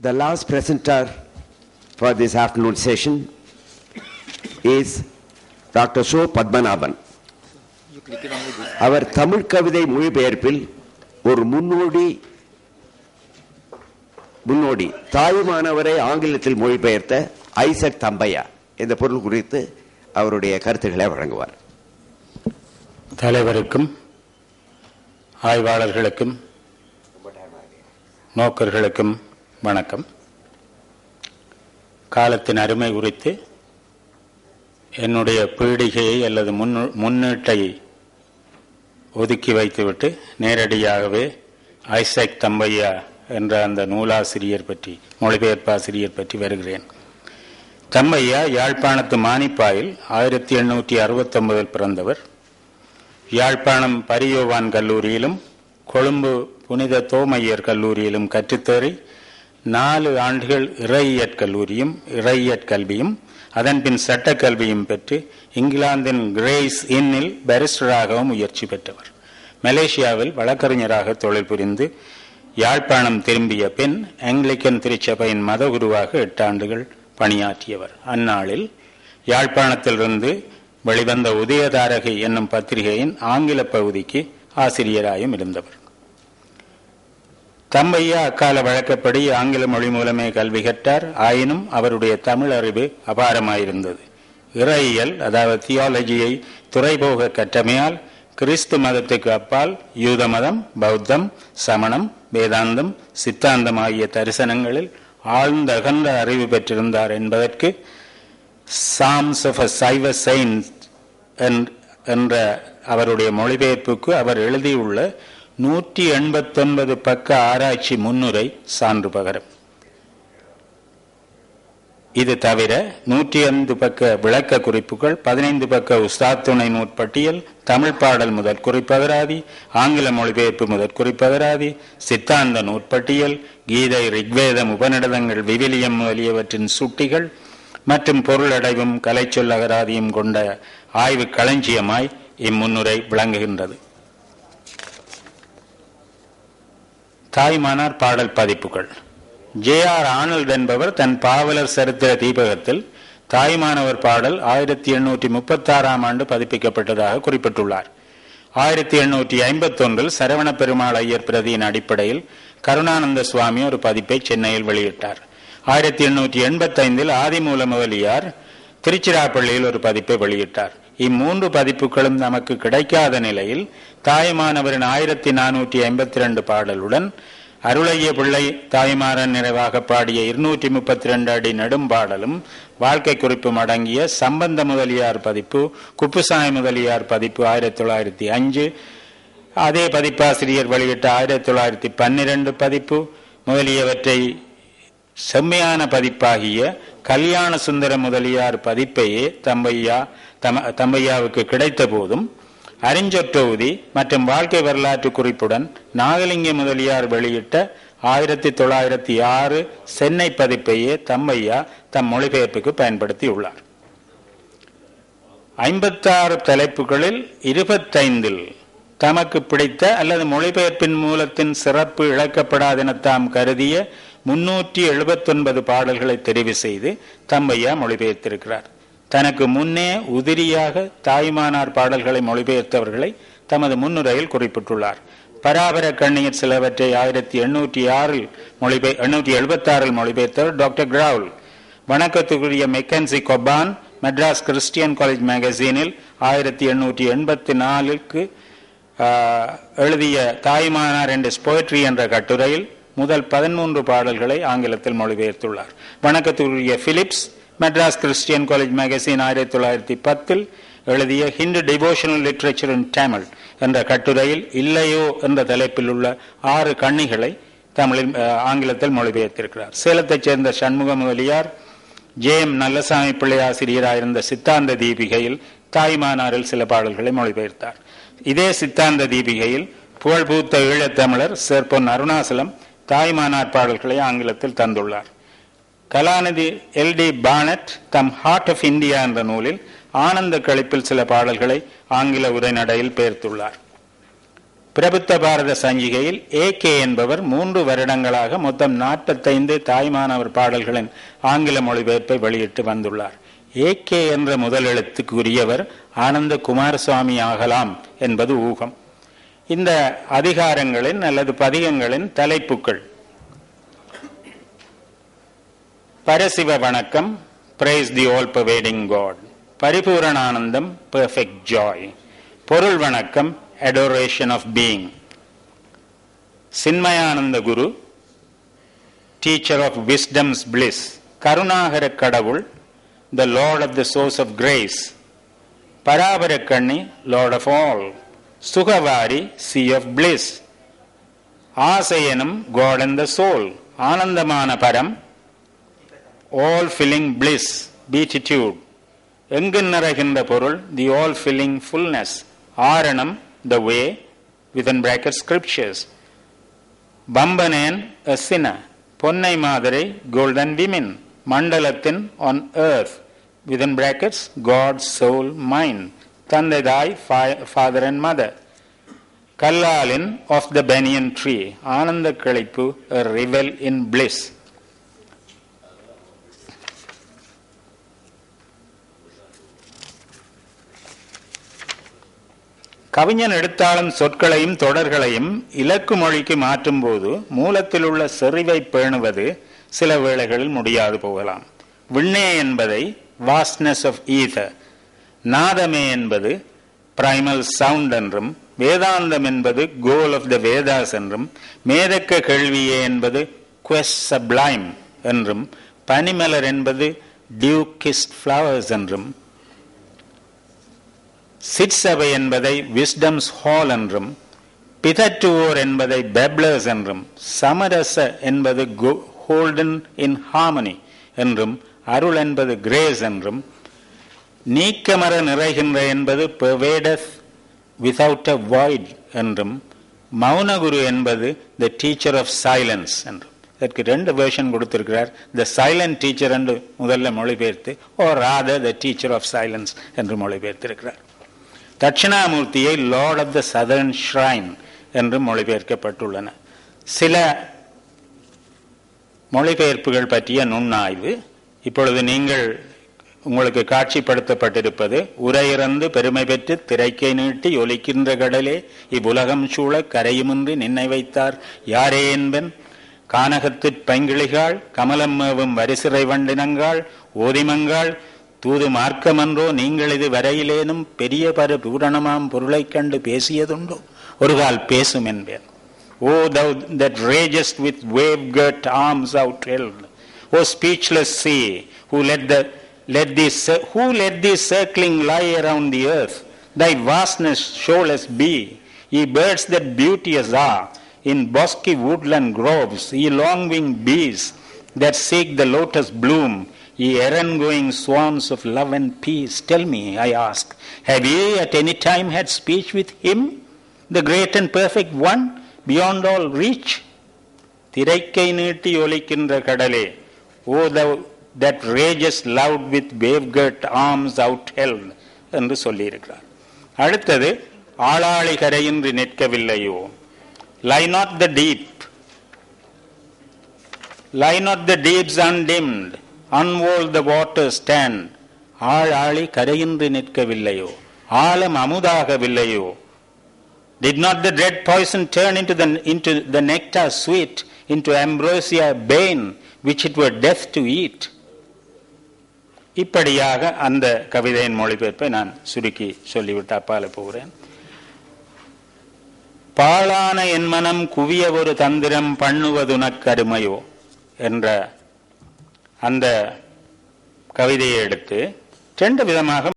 The last presenter for this afternoon session is Dr. So Padmanabhan. அவர் தமிழ் கவிதை மொழிபெயர்ப்பில் ஒரு முன்னோடி முன்னோடி தாயுமானவரை ஆங்கிலத்தில் மொழிபெயர்த்த ஐசக் தம்பையா இந்த பொருள் குறித்து அவருடைய கருத்துக்களை வழங்குவார் தலைவருக்கும் ஆய்வாளர்களுக்கும் நோக்கர்களுக்கும் வணக்கம். காலத்தின் அருமை குறித்து என்னுடைய பீடிகையை அல்லது முன்னீட்டை ஒதுக்கி வைத்துவிட்டு நேரடியாகவே ஐசக் தம்பையா என்ற அந்த நூலாசிரியர் பற்றி மொழிபெயர்ப்பாசிரியர் பற்றி வருகிறேன். தம்பையா யாழ்ப்பாணத்து மானிப்பாயில் ஆயிரத்தி எண்ணூற்றி அறுபத்தொன்பதில் பிறந்தவர். யாழ்ப்பாணம் பரியோவான் கல்லூரியிலும் கொழும்பு புனித தோமையர் கல்லூரியிலும் கற்றுத்தேறி நாலு ஆண்டுகள் இறையியற் கல்லூரியும் இறையியற் கல்வியும் அதன்பின் சட்டக்கல்வியும் பெற்று இங்கிலாந்தின் கிரேஸ் இன்னில் பாரிஸ்டராகவும் முயற்சி பெற்றவர். மலேசியாவில் வழக்கறிஞராக தொழில் புரிந்து யாழ்ப்பாணம் திரும்பிய பின் ஆங்கிலிக்கன் திருச்சபையின் மதகுருவாக எட்டு ஆண்டுகள் பணியாற்றியவர். அந்நாளில் யாழ்ப்பாணத்திலிருந்து வெளிவந்த உதயதாரகை என்னும் பத்திரிகையின் ஆங்கில பகுதிக்கு ஆசிரியராயும் இருந்தவர். தம்பையா அக்கால வழக்கப்படி ஆங்கில மொழி மூலமே கல்வி கற்றார். ஆயினும் அவருடைய தமிழ் அறிவு அபாரமாயிருந்தது. இறையியல் அதாவது தியாலஜியை துறைபோக கற்றமையால் கிறிஸ்து மதத்துக்கு அப்பால் யூத மதம் பௌத்தம் சமணம் வேதாந்தம் சித்தாந்தம் ஆகிய தரிசனங்களில் ஆழ்ந்த அகன்ற அறிவு பெற்றிருந்தார் என்பதற்கு சாம்ஸ் ஆஃப் அ சைவ சைன்ஸ் என்ற அவருடைய மொழிபெயர்ப்புக்கு அவர் எழுதியுள்ள நூற்றி எண்பத்தொன்பது பக்க ஆராய்ச்சி முன்னுரை சான்று பகரம். இது தவிர நூற்றி ஐந்து பக்க விளக்க குறிப்புகள் பதினைந்து பக்க உஸ்தாத் துணை நூற்பட்டியல் தமிழ் பாடல் முதல் குறிப்பகராதி ஆங்கில மொழிபெயர்ப்பு முதல் குறிப்பகராதி சித்தாந்த நூற்பட்டியல் கீதை ரிக்வேதம் உபநிடதங்கள் விவிலியம் முதலியவற்றின் சுட்டிகள் மற்றும் பொருளடைவும் கலைச்சொல் அகராதியும் கொண்ட ஆய்வு களஞ்சியமாய் இம்முன்னுரை விளங்குகின்றது. தாய்மானார் பாடல் பதிப்புகள். ஜே ஆர் ஆனல்ட் என்பவர் தன் பாவலர் சரித்திர தீபகத்தில் தாய்மானவர் பாடல் ஆயிரத்தி எண்ணூற்றி முப்பத்தாறாம் ஆண்டு பதிப்பிக்கப்பட்டதாக குறிப்பிட்டுள்ளார். ஆயிரத்தி எண்ணூற்றி ஐம்பத்தொன்றில் சரவண பெருமாள் ஐயர் பிரதியின் அடிப்படையில் கருணானந்த சுவாமி ஒரு பதிப்பை சென்னையில் வெளியிட்டார். ஆயிரத்தி எண்ணூற்றி எண்பத்தைந்தில் ஆதிமூல முதலியார் திருச்சிராப்பள்ளியில் ஒரு பதிப்பை வெளியிட்டார். இம்மூன்று பதிப்புகளும் நமக்கு கிடைக்காத நிலையில் தாய்மானவரின் ஆயிரத்தி நானூற்றி ஐம்பத்தி ரெண்டு பாடலுடன் அருளைய பிள்ளை தாய்மாறன் நிறைவாக பாடிய இருநூற்றி முப்பத்தி ரெண்டு அடி நெடும்பாடலும் வாழ்க்கை குறிப்பும் அடங்கிய சம்பந்த முதலியார் பதிப்பு குப்புசாமி முதலியார் பதிப்பு ஆயிரத்தி தொள்ளாயிரத்தி அஞ்சு அதே பதிப்பாசிரியர் வெளியிட்ட ஆயிரத்தி தொள்ளாயிரத்தி பன்னிரண்டு பதிப்பு முதலியவற்றை செம்மையான பதிப்பாகிய கல்யாண சுந்தர முதலியார் பதிப்பையே தம்பையா தம தம்பையாவுக்கு கிடைத்த போதும் அறிஞ்சொற்றொகுதி மற்றும் வாழ்க்கை வரலாற்று குறிப்புடன் நாகலிங்க முதலியார் வெளியிட்ட ஆயிரத்தி தொள்ளாயிரத்தி ஆறு சென்னை பதிப்பையே தம்பையா தம் மொழிபெயர்ப்புக்கு பயன்படுத்தியுள்ளார். ஐம்பத்தாறு தலைப்புகளில் இருபத்தைந்தில் தமக்கு பிடித்த அல்லது மொழிபெயர்ப்பின் மூலத்தின் சிறப்பு இழக்கப்படாதென தாம் கருதிய முன்னூற்றி எழுபத்தொன்பது பாடல்களை தெரிவு செய்து தம்பையா மொழிபெயர்த்திருக்கிறார். தனக்கு முன்னே உதிரியாக தாய்மானார் பாடல்களை மொழிபெயர்த்தவர்களை தமது முன்னுரையில் குறிப்பிட்டுள்ளார். பராபர கண்ணியர் சிலவற்றை ஆயிரத்தி எண்ணூற்றி ஆறில் மொழிபெய் எண்ணூற்றி எழுபத்தி ஆறில் மொழிபெயர்த்தவர் டாக்டர் கிராவுல். வணக்கத்துக்குரிய Mackenzie Cobban Madras Christian college மேகசீனில் ஆயிரத்தி எண்ணூற்றி எண்பத்தி நாலுக்கு எழுதிய தாய்மானார் என்ற ஸ்போயட்ரி என்ற கட்டுரையில் முதல் பதிமூன்று பாடல்களை ஆங்கிலத்தில் மொழிபெயர்த்துள்ளார். வணக்கத்துக்குரிய Phillips Madras Christian college magazine ஆயிரத்தி தொள்ளாயிரத்தி பத்தில் எழுதிய Hindu devotional literature in Tamil என்ற கட்டுரையில் இல்லையோ என்ற தலைப்பில் உள்ள ஆறு கண்ணிகளை தமிழில் ஆங்கிலத்தில் மொழிபெயர்த்திருக்கிறார். சேலத்தைச் சேர்ந்த சண்முக முதலியார் ஜே எம் நல்லசாமி பிள்ளை ஆசிரியராயிருந்த சித்தாந்த தீபிகையில் தாய்மானாரில் சில பாடல்களை மொழிபெயர்த்தார். இதே சித்தாந்த தீபிகையில் புகழ்பூத்த ஈழத்தமிழர் சேர்ப்பொன் அருணாசலம் தாய்மானார் பாடல்களை ஆங்கிலத்தில் தந்துள்ளார். கலாநிதி எல். டி. பானட் தம் ஹார்ட் ஆஃப் இந்தியா என்ற நூலில் ஆனந்த கழிப்பில் சில பாடல்களை ஆங்கில உரைநடையில் பெயர்த்துள்ளார். பிரபுத்த பாரத சஞ்சிகையில் ஏ கே என்பவர் மூன்று வருடங்களாக மொத்தம் நாற்பத்தைந்து தாய்மானவர் பாடல்களின் ஆங்கில மொழிபெயர்ப்பை வெளியிட்டு வந்துள்ளார். ஏ கே என்ற முதலெழுத்துக்குரியவர் ஆனந்த குமாரசுவாமி ஆகலாம் என்பது ஊகம். இந்த அதிகாரங்களின் அல்லது பதிகங்களின் தலைப்புக்கள் பரசிவ வணக்கம். Praise the all pervading God பரிபூரணானந்தம் perfect joy பொருள் வணக்கம் அடோரேஷன் ஆஃப் பீயிங் சின்மயானந்த குரு டீச்சர் ஆஃப் விஸ்டம்ஸ் பிளிஸ் கருணாகர கடவுள் the lord of the source of grace பராபர கண்ணி லார்ட் ஆஃப் ஆல் சுகவாரி சி ஆஃப் பிளிஸ் ஆசையனும் காட் அண்ட் த சோல் ஆனந்தமான பரம். ஆல் ஃபில்லிங் பிளிஸ் பீட்டிடியூட் எங்கு நிறைகின்ற பொருள்? The all filling fullness ஆரணம் the way within bracket scriptures. பம்பனேன் a sinner. பொன்னை மாதிரி கோல்டன் விமின் மண்டலத்தின் on earth within brackets God soul mind தந்தை தாய் father and mother. கல்லாலின் ஆஃப் த பெனியன் ட்ரீ ஆனந்த கழிப்பு ரிவெல் இன் பிளிஸ் கவிஞன் எடுத்தாலும் சொற்களையும் தொடர்களையும் இலக்கு மொழிக்கு மாற்றும் போது மூலத்தில் உள்ள செறிவை பேணுவது சில வேளைகளில் முடியாது போகலாம். விண்ணே என்பதை வாஸ்ட்னஸ் ஆஃப் ஈதர் நாதமே என்பது பிரைமல் சவுண்ட் என்றும் வேதாந்தம் என்பது கோல் ஆஃப் த வேதாஸ் என்றும் மேதக்க கேள்வியே என்பது குவெஸ்ட் சப்ளைம் என்றும் பனிமலர் என்பது டியூகிஸ்ட் ஃப்ளவர்ஸ் என்றும் சிற்சபை என்பதை விஸ்டம்ஸ் ஹால் என்றும் பிதற்றுவோர் என்பதை பெப்ளர்ஸ் என்றும் சமரச என்பது ஹோல்டன் இன் ஹார்மனி என்றும் அருள் என்பது கிரேஸ் என்றும் நீக்கமர நிறைகின்ற என்பது பெவேடஸ் விதவுட் அ வாய்ட் என்றும் மௌனகுரு என்பது த டீச்சர் ஆஃப் சைலன்ஸ் என்றும். இதற்கு ரெண்டு வேர்ஷன் கொடுத்திருக்கிறார். த சைலண்ட் டீச்சர் என்று முதல்ல மொழிபெயர்த்து ஓ ராத த டீச்சர் ஆஃப் சைலன்ஸ் என்று மொழிபெயர்த்திருக்கிறார். தட்சிணாமூர்த்தியை lord of the southern shrine என்று மொழிபெயர்க்கப்பட்டுள்ளன. சில மொழிபெயர்ப்புகள் பற்றிய நுண்ணாய்வு இப்பொழுது நீங்கள் உங்களுக்கு காட்சிப்படுத்தப்பட்டிருப்பது உரையிறந்து பெருமை பெற்று திரைக்கை நீட்டி ஒலிக்கின்ற கடலே இவ்வுலகம் சூழ கரையுமின்றி நின்னை வைத்தார். யாரே என்பன்? கானகத்து பைங்கிளிகாள் கமலம் மேவும் வரிசிறை வண்டினங்காள் ஓதிமங்காள் தூது மார்க்கமன்றோ நீங்கள் இது வரையிலேனும் பெரிய பரு பூரணமாம் பொருளைக் கண்டு பேசியதுண்டோ? ஒருகால் பேசும் என்பேன். ஓ thou that ragest with wave girt arms outheld o speechless sea who let let these who let these circling lie around the earth thy vastness showless be ye birds that beauteous are in bosky woodland groves ye long-winged bees that seek the lotus bloom Ye errand going swans of love and peace, tell me, I ask, have ye at any time had speech with him, the great and perfect one, beyond all reach? திரைக்கை நீட்டி ஒலிக்கின்ற கடலே ஓ thou that rages loud with wave-girt arms outheld என்று சொல்லியிருக்கிறார் அடுத்தது ஆளாளி கரையின்றி நிற்கவில்லையோ lie not the deep lie not the deeps undimmed unwalled the waters stand ஆள் ஆளி கரையின்றி நிற்கவில்லையோ ஆழம் அமுதாகவில்லையோ did not the dread poison turn into the, into the nectar sweet into ambrosia bane which it were death to eat இப்படியாக அந்த கவிதையின் மொழிபெயர்ப்பை நான் சுருக்கி சொல்லிவிட்டு அப்பால போகிறேன். பாழான என் மனம் குவிய ஒரு தந்திரம் பண்ணுவதுனக்கருமையோ என்ற அந்த கவிதையை எடுத்து ரெண்டு விதமாக